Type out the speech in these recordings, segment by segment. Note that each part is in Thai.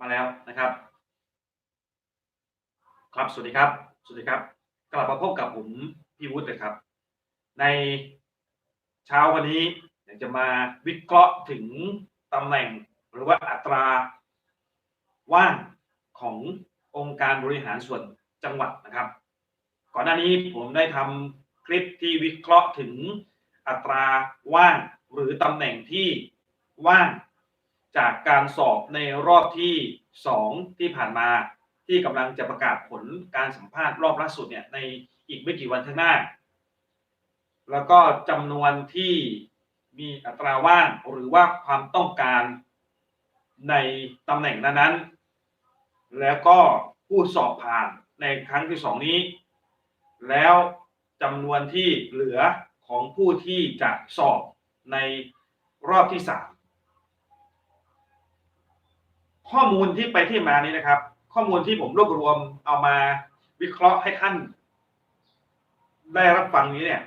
มาแล้วนะครับ ครับสวัสดีครับ สวัสดีครับ กลับมาพบกับผมพี่วุฒิเลยครับ ในเช้าวันนี้อยากจะมาวิเคราะห์ถึงตำแหน่งหรือว่าอัตราว่างขององค์การบริหารส่วนจังหวัดนะครับ ก่อนหน้านี้ผมได้ทำคลิปที่วิเคราะห์ถึงอัตราว่างหรือตำแหน่งที่ว่าง จากการสอบในรอบที่ 2 ที่ผ่านมา ที่กำลังจะประกาศผลการสัมภาษณ์รอบล่าสุดเนี่ยในอีกไม่กี่วันข้างหน้า แล้วก็จำนวนที่มีอัตราว่างหรือว่าความต้องการในตำแหน่งนั้นๆ แล้วก็ผู้สอบผ่านในครั้งที่สองนี้ แล้วจำนวนที่เหลือของผู้ที่จะสอบในรอบที่สาม ข้อมูลที่ไปที่มานี้นะครับ ข้อมูลที่ผมรวบรวมเอามาวิเคราะห์ให้ท่าน ได้รับฟังนี้เนี่ย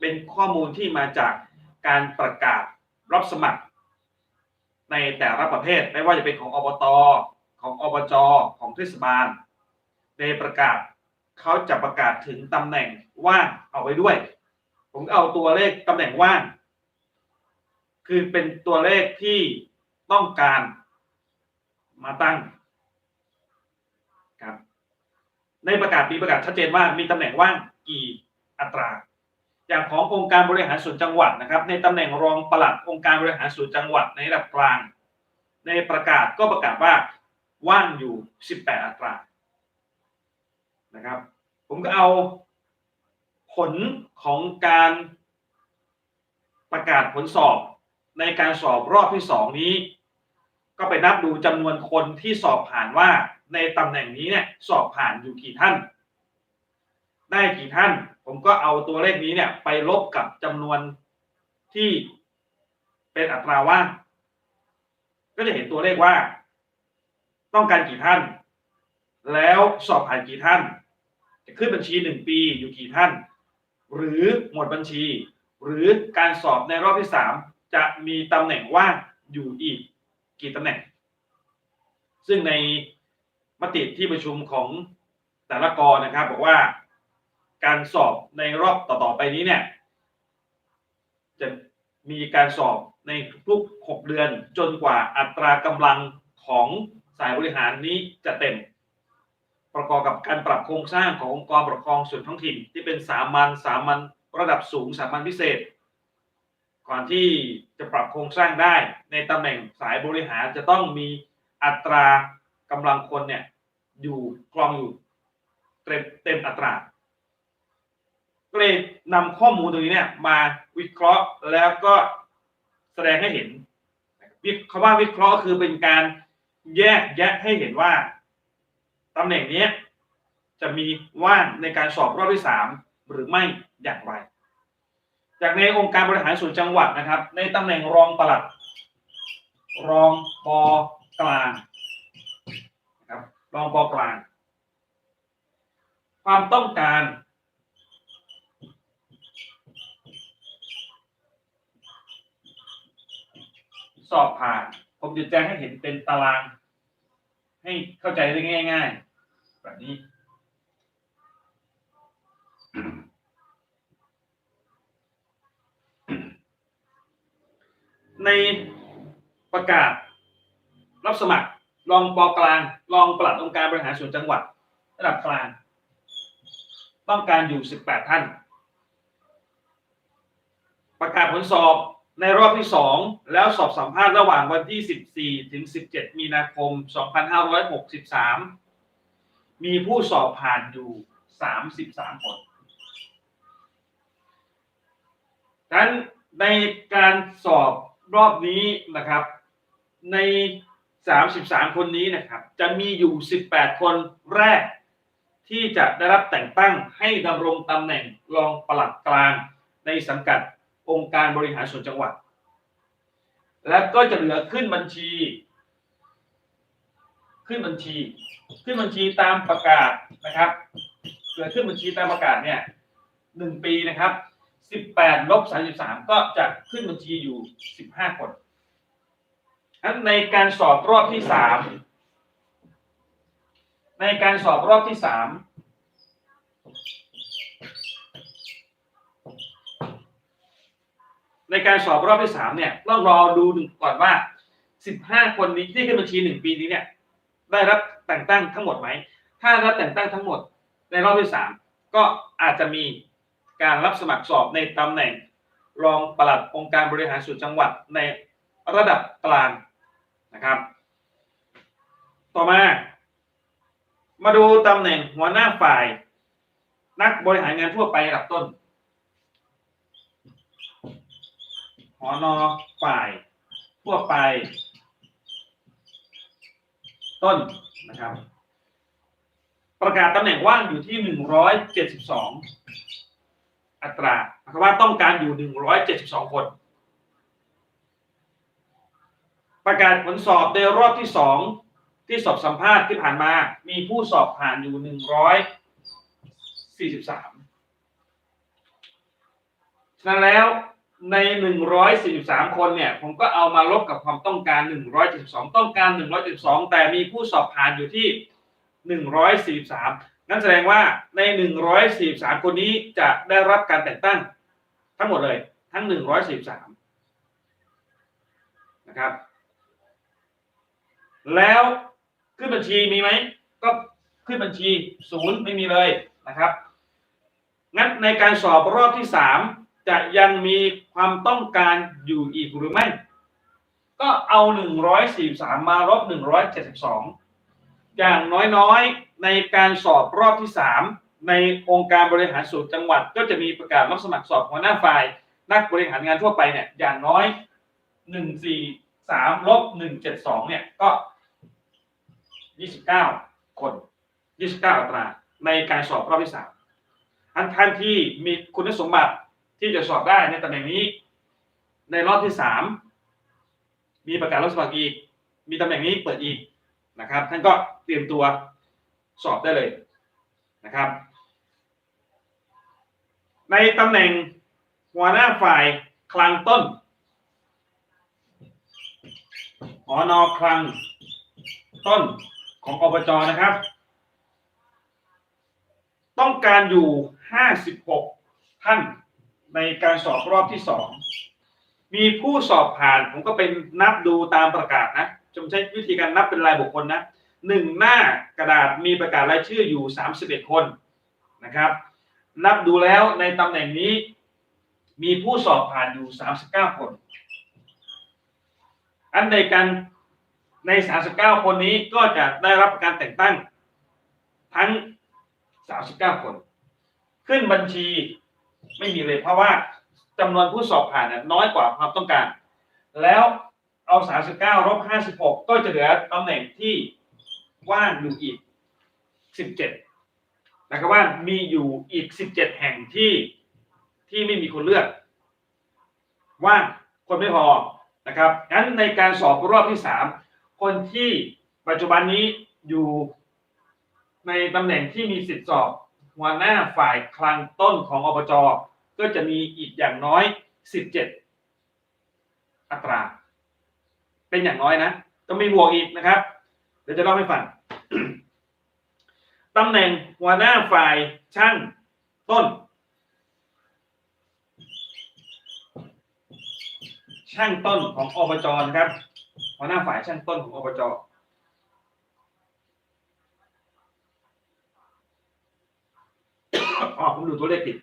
เป็นข้อมูลที่มาจากการประกาศรับสมัคร ในแต่ละประเภทไม่ว่าจะเป็นของอบตของอบจของเทศบาล ในประกาศเขาจะประกาศถึงตำแหน่งว่างเอาไว้ด้วย ผมเอาตัวเลขตำแหน่งว่าง คือเป็นตัวเลขที่ต้องการ มาตั้งครับในประกาศมีประกาศชัดเจนว่ามีตำแหน่งว่างกี่อัตรา อย่างขององค์การบริหารส่วนจังหวัดนะครับ ในตำแหน่งรองปลัดองค์การบริหารส่วนจังหวัดในระดับกลาง ในประกาศก็ประกาศว่าว่างอยู่ 18 อัตรานะครับ ผมก็เอาผลของการประกาศผลสอบในการสอบรอบที่สองนี้ ก็ไปนับดูจำนวนคนที่สอบผ่านว่าในตำแหน่งนี้เนี่ยสอบผ่านอยู่กี่ท่าน ได้กี่ท่าน ผมก็เอาตัวเลขนี้เนี่ยไปลบกับจำนวนที่เป็นอัตราว่างก็จะเห็นตัวเลขว่า ต้องการกี่ท่าน แล้วสอบผ่านกี่ท่าน จะขึ้นบัญชีหนึ่งปีอยู่กี่ท่าน หรือหมดบัญชี หรือการสอบในรอบที่สามจะมีตำแหน่งว่างอยู่อีก กี่ตำแหน่ง ซึ่งในมติที่ประชุมของแต่ละกรนะครับ บอกว่าการสอบในรอบต่อๆไปนี้เนี่ย จะมีการสอบในทุกๆ6เดือนจนกว่าอัตรากำลังของสายบริหารนี้จะเต็ม ประกอบกับการปรับโครงสร้างขององค์กรปกครองส่วนท้องถิ่น ที่เป็นสามัญสามัญระดับสูงสามัญพิเศษ ก่อนที่จะปรับโครงสร้างได้ ในตำแหน่งสายบริหารจะต้องมีอัตรากำลังคนเนี่ยอยู่กรองอยู่เต็มเต็มอัตราก็เลยนำข้อมูลตรงนี้เนี่ยมาวิเคราะห์แล้วก็แสดงให้เห็นวิคำว่าวิเคราะห์คือเป็นการแยกแยะให้เห็นว่าตำแหน่งนี้จะมีว่างในการสอบรอบที่สามหรือไม่อย่างไร จากในองค์การบริหารส่วนจังหวัดนะครับ ในตำแหน่งรองปลัด รองปกลางนะครับรองปกลาง ความต้องการ สอบผ่าน ผมจะแจ้งให้เห็นเป็นตาราง ให้เข้าใจได้ง่าย ๆ แบบนี้ ในประกาศรับสมัครรองปกลาง รองปลัดองค์การบริหารส่วนจังหวัด ระดับกลาง ต้องการอยู่ 18 ท่าน ประกาศผลสอบในรอบที่ 2 แล้วสอบสัมภาษณ์ระหว่างวันที่ 14 ถึง 17 มีนาคม 2563 มีผู้สอบผ่านอยู่ 33 คนดังนั้นในการสอบ รอบนี้นะครับ ใน 33 คนนี้นะครับ จะมีอยู่ 18 คนแรก ที่จะได้รับแต่งตั้งให้ดำรงตำแหน่งรองปลัดกลางในสังกัดองค์การบริหารส่วนจังหวัด และก็จะเหลือขึ้นบัญชี ขึ้นบัญชี ขึ้นบัญชีตามประกาศนะครับ เหลือขึ้นบัญชีตามประกาศเนี่ยหนึ่งปีนะครับ สิบแปดลบสามสิบสามก็จะขึ้นบัญชีอยู่สิบห้าคนนั้นในการสอบรอบที่สามในการสอบรอบที่สามในการสอบรอบที่สามเนี่ยต้องรอดูหนึ่งก่อนว่าสิบห้าคนนี้ที่ขึ้นบัญชีหนึ่งปีนี้เนี่ย ได้รับแต่งตั้งทั้งหมดไหม ถ้ารับแต่งตั้งทั้งหมดในรอบที่สามก็อาจจะมี การรับสมัครสอบในตำแหน่ง รองปลัดองค์การบริหารส่วนจังหวัดในระดับกลางนะครับ ต่อมา มาดูตำแหน่งหัวหน้าฝ่าย นักบริหารงานทั่วไประดับต้นหัวนอฝ่ายทั่วไป ต้นนะครับ ประกาศตำแหน่งว่างอยู่ที่หนึ่งร้ อัตราหมายความว่าต้องการอยู่หนึ่งร้อยเจ็ดสิบสองคน ประกาศผลสอบในรอบที่สองที่สอบสัมภาษณ์ที่ผ่านมา มีผู้สอบผ่านอยู่หนึ่งร้อยสี่สิบสามฉะนั้นแล้วในหนึ่งร้อยสี่สิบสามคนเนี่ย ผมก็เอามาลบกับความต้องการหนึ่งร้อยเจ็ดสิบสองต้องการหนึ่งร้อยเจ็ดสิบสองแต่มีผู้สอบผ่านอยู่ที่ห นั่นแสดงว่าในหนึ่งร้อยสี่สิบสามคนนี้จะได้รับการแต่งตั้ง ทั้งหมดเลย ทั้งหนึ่งร้อยสี่สิบสามนะครับ แล้วขึ้นบัญชีมีไหม ก็ขึ้นบัญชีศูนย์ไม่มีเลยนะครับ งั้นในการสอบรอบที่สามจะยังมีความต้องการอยู่อีกหรือไม่ ก็เอาหนึ่งร้อยสี่สามาลบหนึ่งร้ อย่างน้อยๆ ในการสอบรอบที่สามในองค์การบริหารส่วนจังหวัด ก็จะมีประกาศรับสมัครสอบหัวหน้าฝ่าย นักบริหารงานทั่วไปเนี่ยอย่างน้อยหนึ่งสี่สามลบหนึ่งเจ็ดสองเนี่ยก็ยี่สิบเก้าคนยี่สิบเก้าอัตรา ในการสอบรอบที่สามอันท่านที่มีคุณสมบัติที่จะสอบได้ในตำแหน่งนี้ ในรอบที่สามมีประกาศรับสมัครอีก มีตำแหน่งนี้เปิดอีก นะครับ ท่านก็เตรียมตัวสอบได้เลยนะครับ ในตำแหน่งหัวหน้าฝ่ายคลังต้นหอนอคลังต้นของอบจนะครับ ต้องการอยู่ 56 ท่านในการสอบรอบที่สองมีผู้สอบผ่านผมก็เป็นนับดูตามประกาศนะ จงใช้วิธีการนับเป็นรายบุคคลนะหนึ่งหน้ากระดาษมีประกาศรายชื่ออยู่ 31 คนนะครับ นับดูแล้วในตำแหน่งนี้ มีผู้สอบผ่านอยู่ 39 คน อันในการใน 39 คนนี้ก็จะได้รับการแต่งตั้งทั้ง 39 คน ขึ้นบัญชีไม่มีเลยเพราะว่าจำนวนผู้สอบผ่านน้อยกว่าความต้องการ แล้ว เอา39ลบ56ก็จะเหลือตำแหน่งที่ว่างอยู่อีก17นะครับว่ามีอยู่อีก17แห่งที่ที่ไม่มีคนเลือกว่างคนไม่พอนะครับงั้นในการสอบรอบที่3คนที่ปัจจุบันนี้อยู่ในตำแหน่งที่มีสิทธิสอบหัวหน้าฝ่ายคลังต้นของอบจก็จะมีอีกอย่างน้อย 17 อัตรา เป็นอย่างน้อยนะต้องมีบวกอีกนะครับ เดี๋ยวจะเล่าให้ฟังตำแหน่งหัวหน้าฝ่ายช่างต้น ช่างต้นของอบจนะครับ หัวหน้าฝ่ายช่างต้นของอบจอ๋อผมดูตัวเลขผิด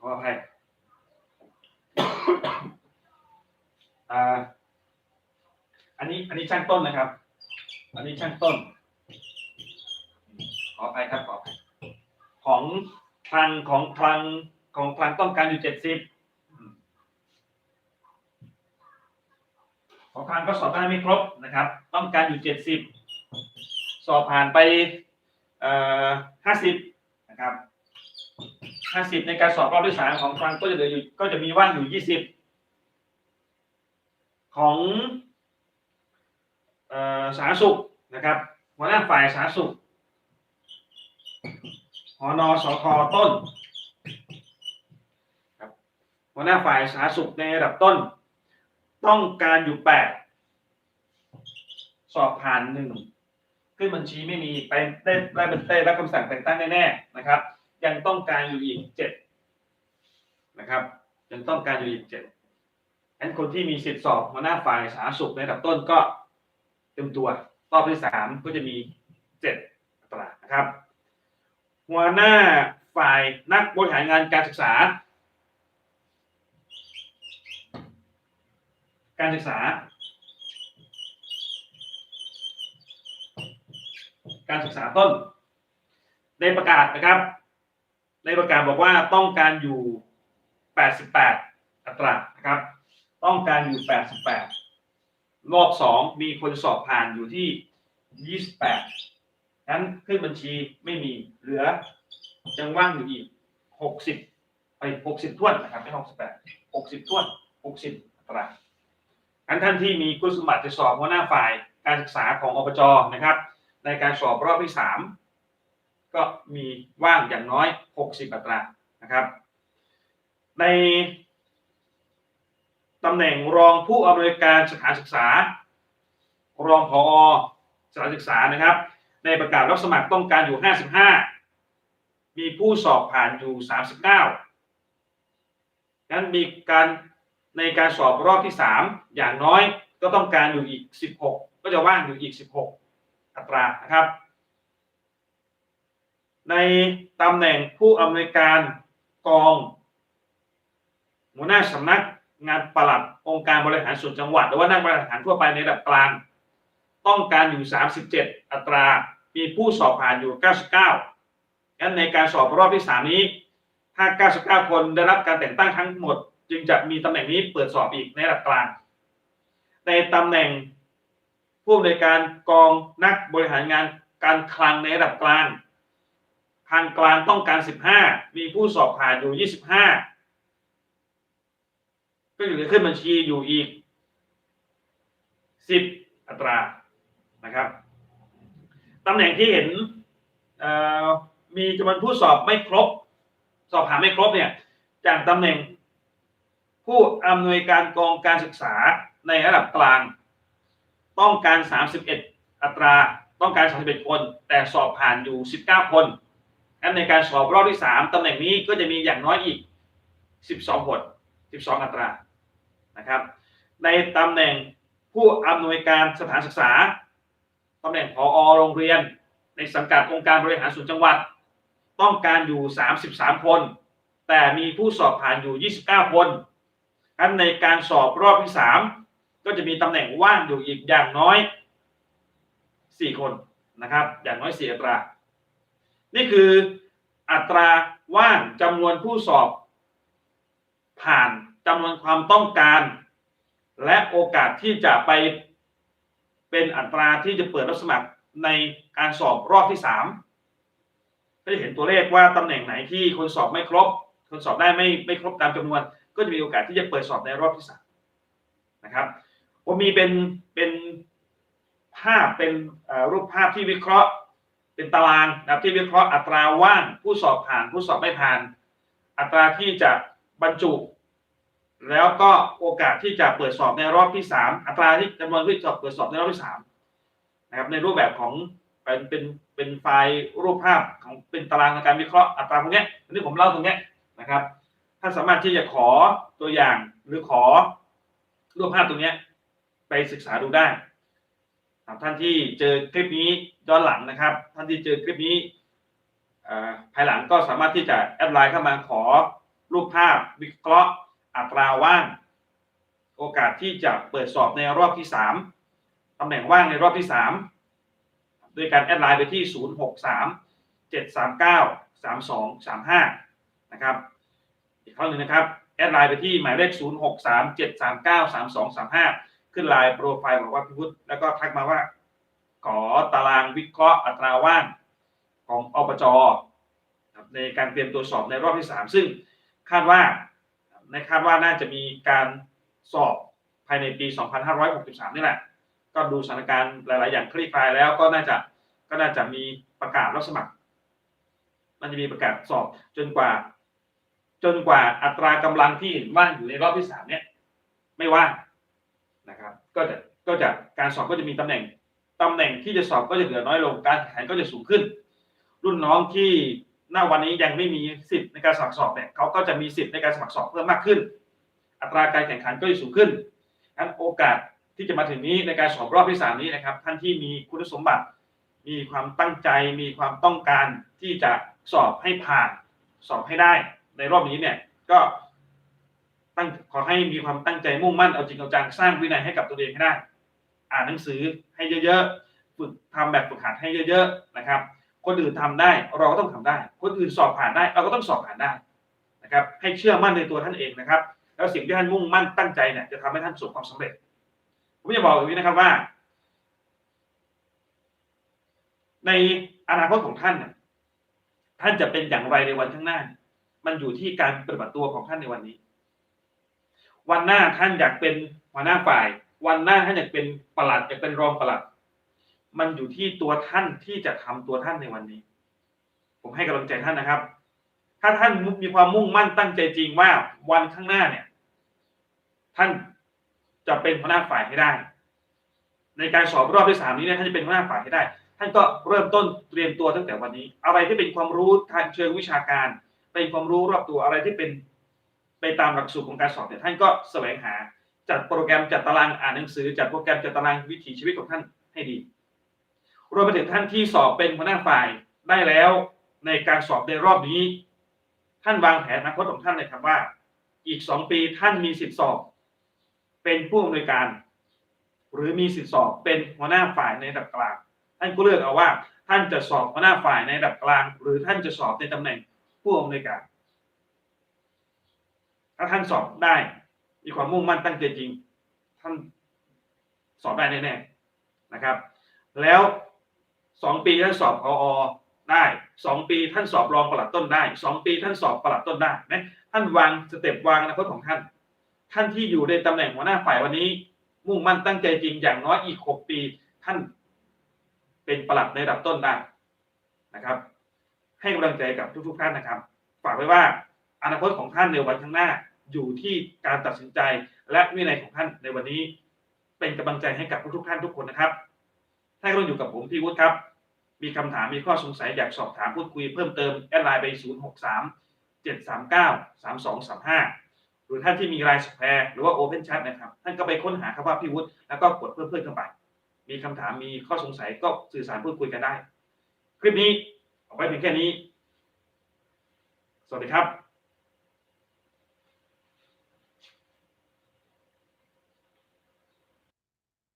ขออภัย อ่าอันนี้อันนี้ช่างต้นนะครับ อันนี้ช่างต้น ขออภัยครับขออภัยของคลังของคลังของคลังต้องการอยู่เจ็ดสิบของคลังก็สอบได้ไม่ครบนะครับ ต้องการอยู่เจ็ดสิบสอบผ่านไปเอ่อห้าสิบนะครับห้าสิบในการสอบรอบที่สามของครั้งก็จะเหลืออยู่ก็จะมีว่างอยู่ยี่สิบ ของออสาธารณสุขนะครับหัวหน้าฝ่ายสาธารณสุขหอนอสทต้นครับหัวหน้าฝ่ายสาธารณสุขในระดับต้น ต้องการอยู่แปดสอบผ่านหนึ่งขึ้นบัญชีไม่มีไปได้ได้เป็นได้รับคำสั่งแต่งตั้งแน่ๆนะครับ ยังต้องการอยู่อีกเจ็ดนะครับยังต้องการอยู่อีกเจ็ดั้นคนที่มีสิทธิสอบหัวหน้าฝ่ายสาธารณสุขในระดับต้นก็เต็มตัวรอบที่สามก็จะมีเจ็ดอัตรานะครับ หัวหน้าฝ่ายนักบริหารงานการศึกษา การศึกษา การศึกษาต้นในประกาศนะครับ ในประกาศบอกว่าต้องการอยู่ 88 อัตรานะครับ ต้องการอยู่ 88 รอบสองมีคนสอบผ่านอยู่ที่ 28นั้นขึ้นบัญชีไม่มีเหลือยังว่างอยู่อีก 60 ไป 60ท้วนนะครับไม่68 60ท้วน 60อัตราอันท่านที่มีคุณสมบัติจะสอบหัวหน้าฝ่ายการศึกษาของอบจนะครับ ในการสอบรอบที่สามก็มีว่างอย่างน้อย 60 อัตรานะครับ ใน ตำแหน่งรองผู้อำนวยการสถานศึกษา รองผอสถานศึกษานะครับ ในประกาศรับสมัครต้องการอยู่ 55 มีผู้สอบผ่านอยู่ 39นั้นมีการในการสอบรอบที่ 3 อย่างน้อยก็ต้องการอยู่อีก 16 ก็จะว่างอยู่อีก 16 อัตรานะครับ ในตำแหน่งผู้อำนวยการกอง หัวหน้าสำนัก งานปลัดองค์การบริหารส่วนจังหวัด หรือว่านักบริหารทั่วไปในระดับกลาง ต้องการอยู่ 37 อัตรา มีผู้สอบผ่านอยู่ 99งั้นในการสอบรอบที่ 3 นี้ ถ้า 99 คนได้รับการแต่งตั้งทั้งหมด จึงจะมีตำแหน่งนี้เปิดสอบอีกในระดับกลาง ในตำแหน่งผู้อำนวยการกองนักบริหารงานการคลังในระดับกลางทางกลางต้องการ 15 มีผู้สอบผ่านอยู่ 25 ก็อยู่ในขึ้นบัญชีอยู่อีก10อัตรานะครับตำแหน่งที่เห็นมีจำนวนผู้สอบไม่ครบ สอบผ่านไม่ครบเนี่ยจากตำแหน่งผู้อำนวยการกองการศึกษาในระดับกลาง ต้องการ 31 อัตรา ต้องการ 31 คน แต่สอบผ่านอยู่ 19 คนงั้นในการสอบรอบที่ 3ตำแหน่งนี้ก็จะมีอย่างน้อยอีก 12 คน 12 อัตรา นะครับ ในตำแหน่งผู้อำนวยการสถานศึกษาตำแหน่งผอโรงเรียน ในสังกัดองค์การบริหารส่วนจังหวัด ต้องการอยู่ 33 คน แต่มีผู้สอบผ่านอยู่ 29 คนงั้นในการสอบรอบที่ 3 ก็จะมีตำแหน่งว่างอยู่อีกอย่างน้อย 4 คนนะครับ อย่างน้อย4อัตรา นี่คืออัตราว่างจำนวนผู้สอบผ่าน จำนวนความต้องการ และโอกาสที่จะไปเป็นอัตราที่จะเปิดรับสมัครในการสอบรอบที่สามก็จะเห็นตัวเลขว่าตำแหน่งไหนที่คนสอบไม่ครบ คนสอบได้ไม่ไม่ครบตามจำนวน ก็จะมีโอกาสที่จะเปิดสอบในรอบที่สามนะครับผมมีเป็นเป็นภาพเป็นรูปภาพที่วิเคราะห์ เป็นตารางนะที่วิเคราะห์อัตราว่างผู้สอบผ่าน ผู้สอบไม่ผ่าน อัตราที่จะบรรจุ แล้วก็โอกาสที่จะเปิดสอบในรอบที่สามอัตราที่จำนวนที่จะเปิดสอบในรอบที่สามนะครับในรูปแบบของเป็นเป็นเป็นไฟล์รูปภาพของเป็นตารางในการวิเคราะห์อัตราพวกนี้ยอันนี้ผมเล่าตรงนี้นะครับท่านสามารถที่จะขอตัวอย่างหรือขอรูปภาพตรงนี้ไปศึกษาดูได้ครับท่านที่เจอคลิปนี้ย้อนหลังนะครับ ท่านที่เจอคลิปนี้ภายหลังก็สามารถที่จะแอดไลน์เข้ามาขอรูปภาพวิเคราะห์ อัตราว่าง โอกาสที่จะเปิดสอบในรอบที่สามตำแหน่งว่างในรอบที่สามโดยการแอดไลน์ไปที่ 0 6 3 7 3 9 3 2 3 5 นะครับ อีกครั้งหนึ่งนะครับ แอดไลน์ไปที่หมายเลข 0 6 3 7 3 9 3 2 3 5 ขึ้นไลน์โปรไฟล์บอกว่าพี่พุทธแล้วก็ทักมาว่า ขอตารางวิเคราะห์อัตราว่างของอบจในการเตรียมตัวสอบในรอบที่ 3 ซึ่งคาดว่า ในคาดว่าน่าจะมีการสอบภายในปี 2563 นี่แหละ ก็ดูสถานการณ์หลาย ๆ อย่างคลี่คลายแล้วก็น่าจะก็น่าจะมีประกาศรับสมัคร มันจะมีประกาศสอบจนกว่า จนกว่าอัตรากำลังที่ว่างอยู่ในรอบที่สามเนี่ย ไม่ว่างนะครับ ก็จะก็จะการสอบก็จะมีตำแหน่งตำแหน่งที่จะสอบก็จะเหลือน้อยลงการแข่งขันก็จะสูงขึ้น รุ่นน้องที่ หน้าวันนี้ยังไม่มีสิทธิ์ในการสมัครสอบเนี่ยเขาก็จะมีสิทธิ์ในการสมัครสอบเพิ่มมากขึ้น อัตราการแข่งขันก็จะสูงขึ้นทั้นโอกาสที่จะมาถึงนี้ในการสอบรอบที่สามนี้นะครับ ท่านที่มีคุณสมบัติ มีความตั้งใจ มีความต้องการที่จะสอบให้ผ่านสอบให้ได้ ในรอบนี้เนี่ยก็ตั้งขอให้มีความตั้งใจมุ่งมั่นเอาจริงเอาจังสร้างวินัยให้กับตัวเองให้ได้ อ่านหนังสือให้เยอะๆฝึกทำแบบฝึกหัดให้เยอะ ๆนะครับ คนอื่นทำได้ เราก็ต้องทำได้ คนอื่นสอบผ่านได้ เราก็ต้องสอบผ่านได้นะครับ ให้เชื่อมั่นในตัวท่านเองนะครับ แล้วสิ่งที่ท่านมุ่งมั่นตั้งใจเนี่ยจะทำให้ท่านประสบความสำเร็จ ผมจะบอกอย่างนี้นะครับว่า ในอนาคตของท่านเนี่ยท่านจะเป็นอย่างไรในวันข้างหน้า มันอยู่ที่การปฏิบัติตัวของท่านในวันนี้ วันหน้าท่านอยากเป็นหัวหน้าฝ่าย วันหน้าท่านอยากเป็นประหลัดอยากเป็นรองประหลัด มันอยู่ที่ตัวท่านที่จะทำตัวท่านในวันนี้ ผมให้กำลังใจท่านนะครับ ถ้าท่านมีความมุ่งมั่นตั้งใจจริงว่าวันข้างหน้าเนี่ย ท่านจะเป็นหัวหน้าฝ่ายให้ได้ ในการสอบรอบที่สามนี้เนี่ยท่านจะเป็นหัวหน้าฝ่ายให้ได้ ท่านก็เริ่มต้นเตรียมตัวตั้งแต่วันนี้ อะไรที่เป็นความรู้ทางเชิงวิชาการ เป็นความรู้รอบตัวอะไรที่เป็นไปตามหลักสูตรของการสอบเนี่ยท่านก็แสวงหาจัดโปรแกรมจัดตารางอ่านหนังสือ จัดโปรแกรมจัดตารางวิถีชีวิตของท่านให้ดี รวมไปถึงท่านที่สอบเป็นหัวหน้าฝ่ายได้แล้วในการสอบในรอบนี้ ท่านวางแผนอนาคตของท่านเลยครับว่า อีกสองปีท่านมีสิทธิสอบ เป็นผู้อำนวยการ หรือมีสิทธิสอบเป็นหัวหน้าฝ่ายในระดับกลาง ท่านก็เลือกเอาว่า ท่านจะสอบหัวหน้าฝ่ายในระดับกลาง หรือท่านจะสอบในตำแหน่งผู้อำนวยการ ถ้าท่านสอบได้มีความมุ่งมั่นตั้งใจจริง ท่านสอบได้แน่ๆนะครับ แล้ว สองปีท่านสอบพอได้สองปีท่านสอบรองปลัดต้นได้สองปีท่านสอบปลัดต้นได้นะท่านวางสเต็ปวางอนาคตของท่าน ท่านที่อยู่ในตำแหน่งหัวหน้าฝ่ายวันนี้ มุ่งมั่นตั้งใจจริงอย่างน้อยอีกหกปี ท่านเป็นปลัดในระดับต้นได้นะครับ ให้กำลังใจกับทุกๆท่านนะครับ ฝากไว้ว่าอนาคตของท่านในวันข้างหน้าอยู่ที่การตัดสินใจ และวินัยของท่านในวันนี้ เป็นกำลังใจให้กับทุกๆท่านทุกคนนะครับท่านก็อยู่กับผมพี่วุฒิครับ มีคำถามมีข้อสงสัยอยากสอบถามพูดคุยเพิ่มเติมแอดไลน์ไป 0 6 3 7 3 9 3 2 3 5 หรือท่านที่มีไลน์สแควร์หรือว่า Open Chat นะครับท่านก็ไปค้นหาคำว่าพี่วุฒิแล้วก็กดเพิ่มเพื่อนเข้าไป มีคำถามมีข้อสงสัยก็สื่อสารพูดคุยกันได้ คลิปนี้เอาไว้เพียงแค่นี้ สวัสดีครับ